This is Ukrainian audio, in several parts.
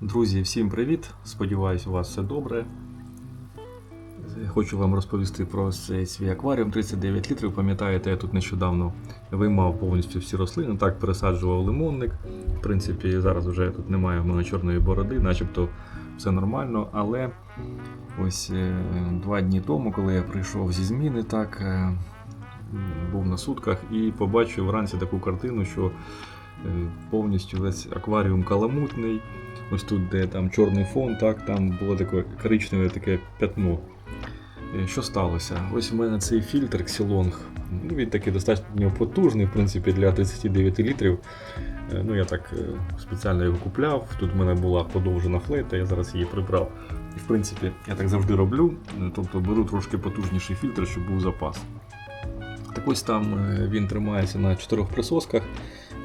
Друзі, всім привіт! Сподіваюсь, у вас все добре. Хочу вам розповісти про цей свій акваріум 39 літрів. Пам'ятаєте, я тут нещодавно виймав повністю всі рослини, так пересаджував лимонник. В принципі, зараз вже тут немає в мене чорної бороди, начебто все нормально. Але ось е, два дні тому, коли я прийшов зі зміни, так е, був на сутках і побачив вранці таку картину, що повністю весь акваріум каламутний. Ось тут, де там чорний фон, так, там було таке коричневе таке пятно. Е, Що сталося? Ось у мене цей фільтр Xilong. Ну, він такий достатньо потужний, в принципі, для 39 літрів. Е, Ну, я так е, спеціально його купляв. Тут в мене була подовжена флейта, я зараз її прибрав. І в принципі, я так завжди роблю. Е, Тобто беру трошки потужніший фільтр, щоб був запас. Так ось там е, він тримається на чотирьох присосках,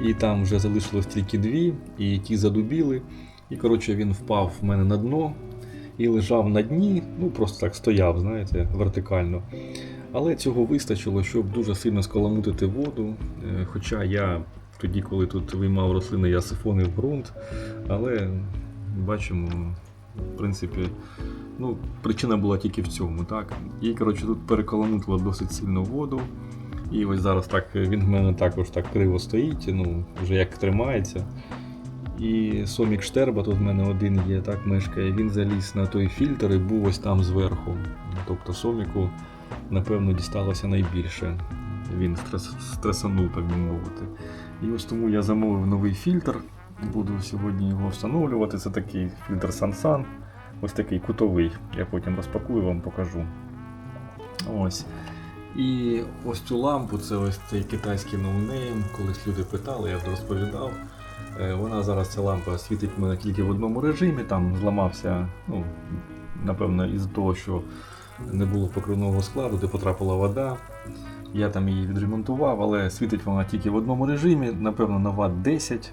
і там вже залишилось тільки дві, і ті задубіли. І коротше він впав в мене на дно і лежав на дні, ну просто так стояв, знаєте, вертикально. Але цього вистачило, щоб дуже сильно скаламутити воду. Е, Хоча я тоді, коли тут виймав рослини, я сифонив ґрунт. Але бачимо, в принципі, ну, причина була тільки в цьому. так. І коротше, тут перекаламутило досить сильно воду. І ось зараз так він в мене також так криво стоїть, ну, вже як тримається. І Сомік Штерба, тут в мене один є, так мешкає, він заліз на той фільтр і був ось там зверху. Тобто Соміку, напевно, дісталося найбільше. Він стрес, стресанув, так би мовити. І ось тому я замовив новий фільтр. Буду сьогодні його встановлювати. Це такий фільтр Sansan. Ось такий кутовий. Я потім розпакую вам покажу. Ось. І ось цю лампу, це ось цей китайський ноунейм. Колись люди питали, я вже розповідав. Е, Вона зараз ця лампа світить мене тільки в одному режимі, там зламався, ну, напевно, із-за того, що не було покривного складу, де потрапила вода. Я там її відремонтував, але світить вона тільки в одному режимі, напевно, на Вт 10.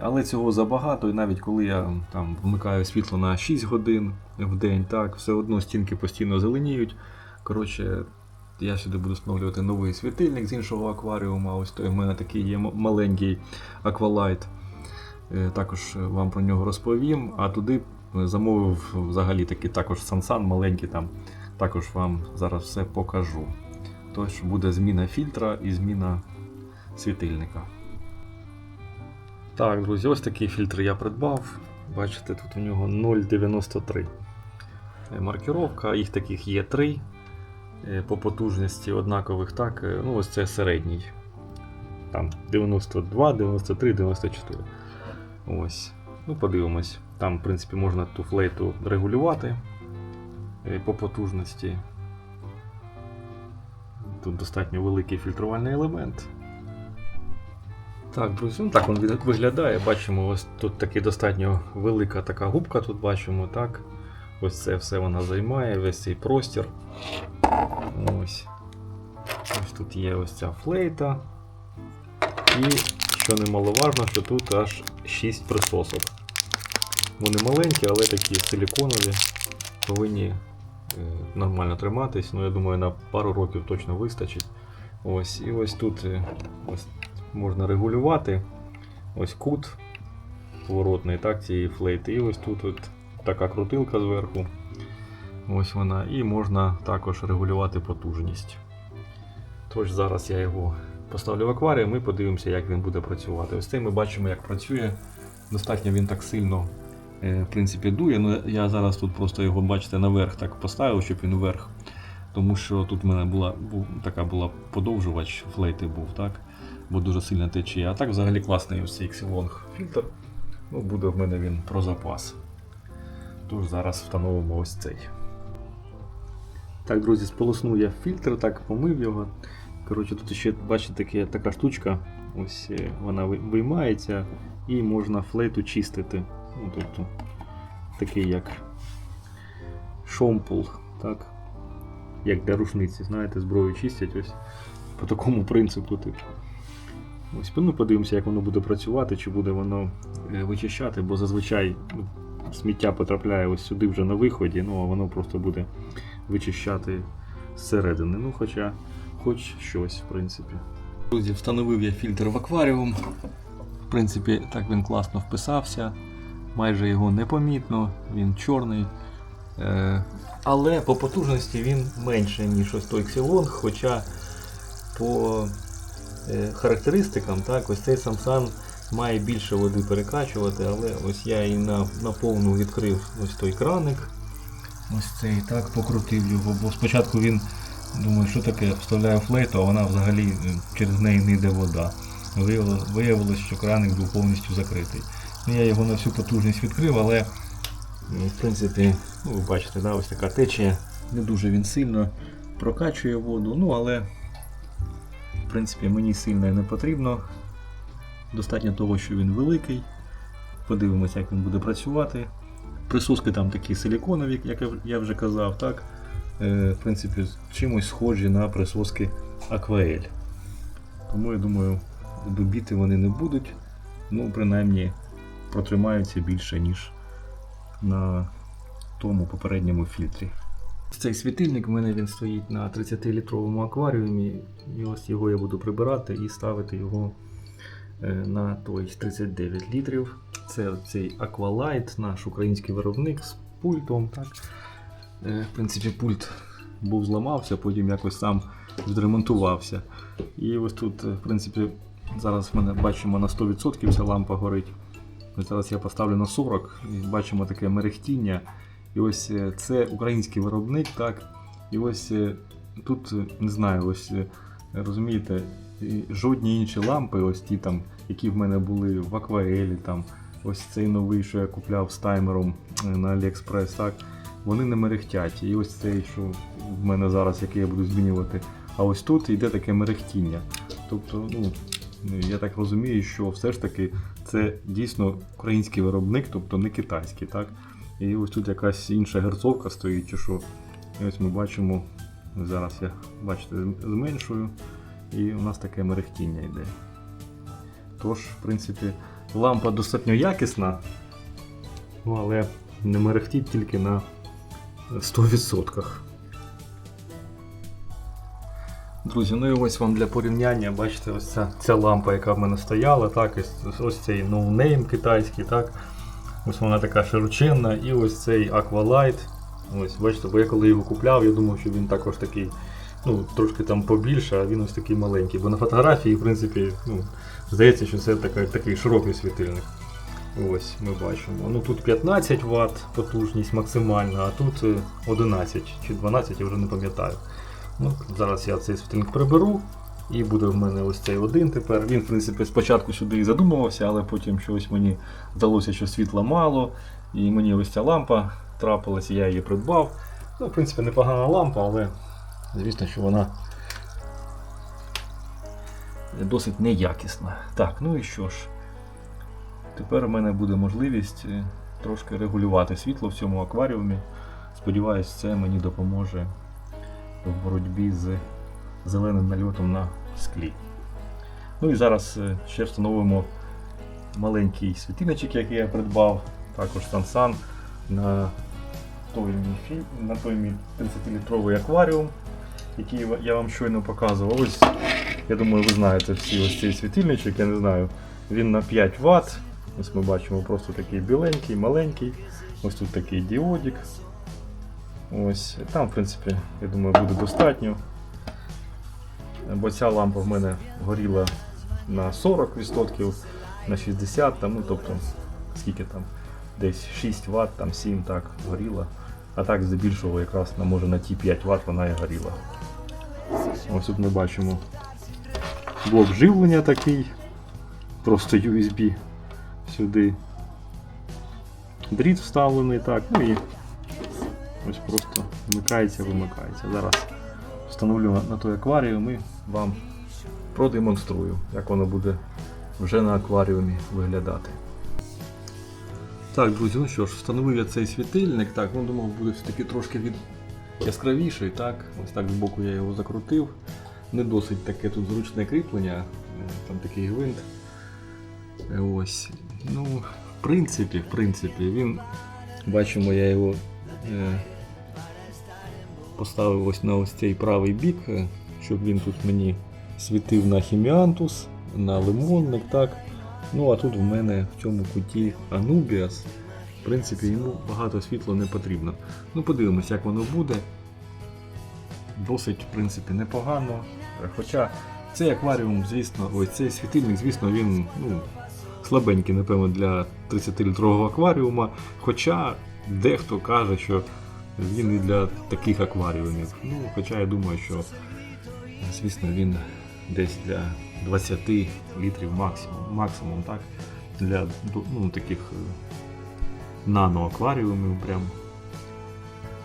Але цього забагато, і навіть коли я там вмикаю світло на 6 годин в день, так, все одно стінки постійно зеленіють. Коротше, я сюди буду встановлювати новий світильник з іншого акваріуму. Ось той у мене такий є маленький аквалайт. Е, також е, вам про нього розповім. А туди е, замовив взагалі такий також сансан маленький там. Також вам зараз все покажу. Тож буде зміна фільтра і зміна світильника. Так, друзі, ось такий фільтр я придбав. Бачите, тут у нього 0,93 маркіровка, їх таких є 3. По потужності однакових, так. е, Ну, ось це середній. Там 92, 93, 94. Ось. Ну, подивимось. Там, в принципі, можна ту флейту регулювати е, по потужності. Тут достатньо великий фільтрувальний елемент. Так, друзі, ну так він виглядає. Бачимо, ось тут таки достатньо велика така губка, тут бачимо, так. Ось це все вона займає, весь цей простір. Ось. Ось тут є ось ця флейта. І, що немаловажно, що тут аж 6 присосок. Вони маленькі, але такі силіконові, повинні е, нормально триматись. Ну, я думаю, на пару років точно вистачить. Ось, і ось тут е, ось, можна регулювати. Ось кут поворотний так, цієї флейти. І ось тут от така крутилка зверху. Ось вона. І можна також регулювати потужність. Тож зараз я його поставлю в акваріум і подивимося, як він буде працювати. Ось цей ми бачимо, як працює. Достатньо він так сильно е, в принципі, дує. Ну, я зараз тут просто його, бачите, наверх так поставив, щоб він вверх. Тому що тут в мене була був, така була подовжувач флейти був, так? Бо дуже сильна течія. А так взагалі класний ось цей Xilong фільтр. Ну, буде в мене він про запас. Тож зараз встановимо ось цей. Так, друзі, сполоснув я фільтр, так помив його. Коротше, тут ще, бачите, таке, така штучка. Ось е, вона виймається і можна флейту чистити. Ну, тобто, такий як шомпул, так? Як для рушниці, знаєте, зброю чистять ось по такому принципу. Типу. Ось, ну, подивимося, як воно буде працювати, чи буде воно е, вичищати, бо зазвичай ну, сміття потрапляє ось сюди вже на виході, ну а воно просто буде вичищати зсередини. Ну, хоча хоч щось, в принципі. Друзі, встановив я фільтр в акваріум. В принципі, так він класно вписався. майже його непомітно, він чорний. Е, але по потужності він менше, ніж ось той Xilong, хоча по е, характеристикам, так, ось цей Samsung має більше води перекачувати, але ось я і на, на повну відкрив ось той краник. Ось цей так покрутив його, бо спочатку він думаю, що таке, вставляю флейту, а вона взагалі е, через неї не йде вода. Виявилось, що краник був повністю закритий. Ну, Я його на всю потужність відкрив, але м, в принципі, ну, ви бачите, да, ось така течія. Не дуже він сильно прокачує воду, ну але в принципі мені сильно не потрібно. Достатньо того, що він великий. Подивимося, як він буде працювати. Присоски там такі силіконові, як я вже казав, так? Е, в принципі, чимось схожі на присоски Aquael. Тому я думаю, добіти вони не будуть. Ну, принаймні, протримаються більше, ніж на тому попередньому фільтрі. Цей світильник в мене він стоїть на 30-літровому акваріумі, і ось його я буду прибирати і ставити його на той 39 літрів. Це цей Aqualight, наш український виробник з пультом. Так? Е, В принципі, пульт був зламався, потім якось сам відремонтувався. І ось тут, е, в принципі, зараз ми бачимо на 100% ця лампа горить. Ось зараз я поставлю на 40 і бачимо таке мерехтіння. І ось е, це український виробник, так. І ось е, тут, е, не знаю, ось е, розумієте, жодні інші лампи, ось ті там, які в мене були в акварелі, там, ось цей новий, що я купляв з таймером е, на AliExpress, так, вони не мерехтять. І ось цей, що в мене зараз, який я буду змінювати. А ось тут йде таке мерехтіння. Тобто, ну, я так розумію, що все ж таки це дійсно український виробник, тобто не китайський, так? І ось тут якась інша герцовка стоїть, чи що. І ось ми бачимо, зараз я бачите, зменшую, і у нас таке мерехтіння йде. Тож, в принципі, лампа достатньо якісна, ну, але не мерехтить тільки на 100%. Друзі, ну і ось вам для порівняння, бачите, ось ця, ця лампа, яка в мене стояла, так, ось, ось цей ноунейм китайський, так. Ось вона така широченна, і ось цей Aqualight. Ось, бачите, бо я коли його купляв, я думав, що він також такий, ну, трошки там побільше, а він ось такий маленький. Бо на фотографії, в принципі, ну, здається, що це такий, такий широкий світильник. Ось ми бачимо. Ну тут 15 Вт потужність максимальна, а тут е, 11 чи 12, я вже не пам'ятаю. Ну, зараз я цей світильник приберу. І буде в мене ось цей один тепер. Він, в принципі, спочатку сюди і задумувався, але потім щось мені здалося, що світла мало. І мені ось ця лампа трапилась, і я її придбав. Ну, в принципі, непогана лампа, але звісно, що вона досить неякісна. Так, ну і що ж. Тепер у мене буде можливість е, трошки регулювати світло в цьому акваріумі. Сподіваюсь, це мені допоможе в боротьбі з зеленим нальотом на склі. Ну і зараз е, ще встановимо маленький світильничок, який я придбав, також Sansan на той мій, на той мій 30-літровий акваріум, який я вам щойно показував. Ось, я думаю, ви знаєте всі ось цей світильничок, я не знаю, він на 5 Вт. Ось ми бачимо просто такий біленький, маленький. Ось тут такий діодик. Ось, там, в принципі, я думаю, буде достатньо. Бо ця лампа в мене горіла на 40%, на 60%, там, ну тобто, скільки там, десь 6 Вт, там 7 так горіла. А так здебільшого якраз може на ті 5 Вт вона і горіла. Ось тут ми бачимо блок живлення такий, просто USB сюди. Дріт вставлений так, ну і ось просто вмикається, вимикається. Зараз встановлю на, на той акваріум і вам продемонструю, як воно буде вже на акваріумі виглядати. Так, друзі, ну що ж, встановив я цей світильник. Так, ну думав, буде все-таки трошки від яскравіший. Так, ось так збоку я його закрутив. Не досить таке тут зручне кріплення, е, там такий гвинт. Е, Ось. Ну, в принципі, в принципі, він. Бачимо, я його е, поставив ось на ось цей правий бік, е, щоб він тут мені світив на хіміантус, на лимонник, так. Ну а тут в мене в цьому куті Anubias. В принципі, йому багато світла не потрібно. Ну, подивимось, як воно буде. Досить, в принципі, непогано. Хоча цей акваріум, звісно, ось цей світильник, звісно, він ну, слабенький, напевно, для 30-літрового акваріума. Хоча дехто каже, що він і для таких акваріумів. Ну, хоча я думаю, що звісно він десь для 20 літрів максимум, максимум так? Для ну, таких нано-акваріумів прям.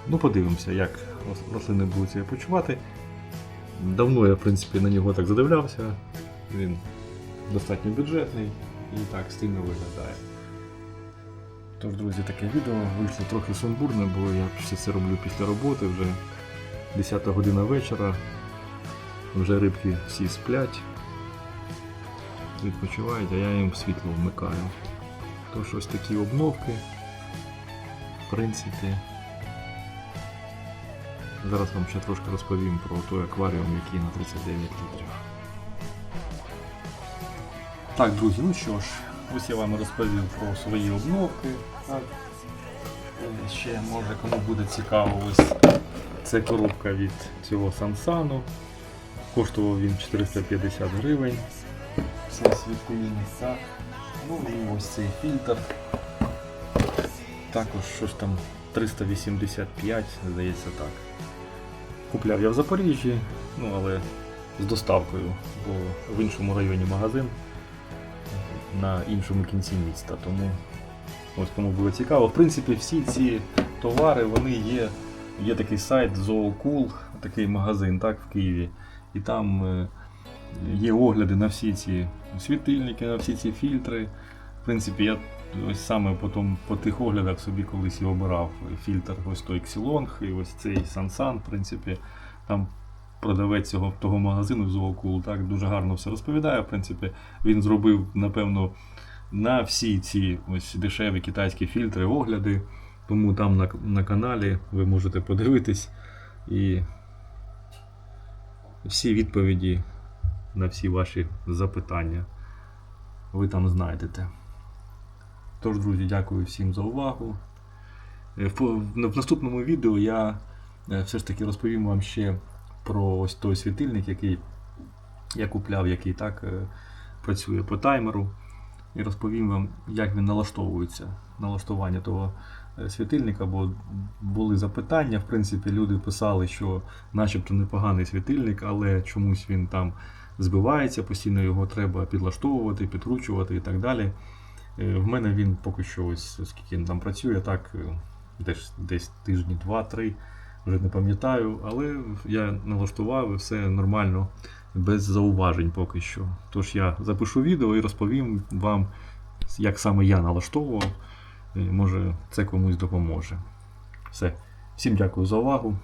Ну, подивимося, як рослини будуть себе почувати. Давно я, в принципі, на нього так задивлявся. Він достатньо бюджетний і так стильно виглядає. Тож, друзі, таке відео вийшло трохи сумбурне, бо я все це роблю після роботи вже 10 година вечора. Вже рибки всі сплять, відпочивають, а я їм світло вмикаю. Тож ось такі обновки. В принципі. Зараз вам ще трошки розповім про той акваріум, який на 39 літрів. Так, друзі, ну що ж, ось я вам розповів про свої обновки. Так. Ще може кому буде цікаво, ось це коробка від цього Сансану. Коштував він 450 гривень. Це світильник, так. Ну і ось цей фільтр. Також щось там 385, здається так. Купляв я в Запоріжжі, ну але з доставкою, бо в іншому районі магазин на іншому кінці міста. Тому ось кому було цікаво. В принципі, всі ці товари вони є. Є такий сайт Zoocool, такий магазин так, в Києві. І там е, є огляди на всі ці світильники, на всі ці фільтри. В принципі, я ось саме по, по тих оглядах собі колись і обирав фільтр ось той Xilong і ось цей Sansan. В принципі, там продавець цього того магазину Zoocool так дуже гарно все розповідає. В принципі, він зробив, напевно, на всі ці ось дешеві китайські фільтри огляди. Тому там на, на каналі ви можете подивитись і всі відповіді на всі ваші запитання ви там знайдете. Тож, друзі, дякую всім за увагу. Е, В, наступному відео я е, все ж таки розповім вам ще про ось той світильник, який я купляв, який так е, працює по таймеру. І розповім вам, як він налаштовується, налаштування того світильника, бо були запитання. В принципі, люди писали, що начебто непоганий світильник, але чомусь він там збивається, постійно його треба підлаштовувати, підкручувати і так далі. Е, В мене він поки що ось скільки він там працює, так е, десь, десь тижні, два-три, вже не пам'ятаю, але я налаштував і все нормально, без зауважень поки що. Тож я запишу відео і розповім вам, як саме я налаштовував. Е, Може, це комусь допоможе. Все. Всім дякую за увагу.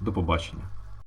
До побачення.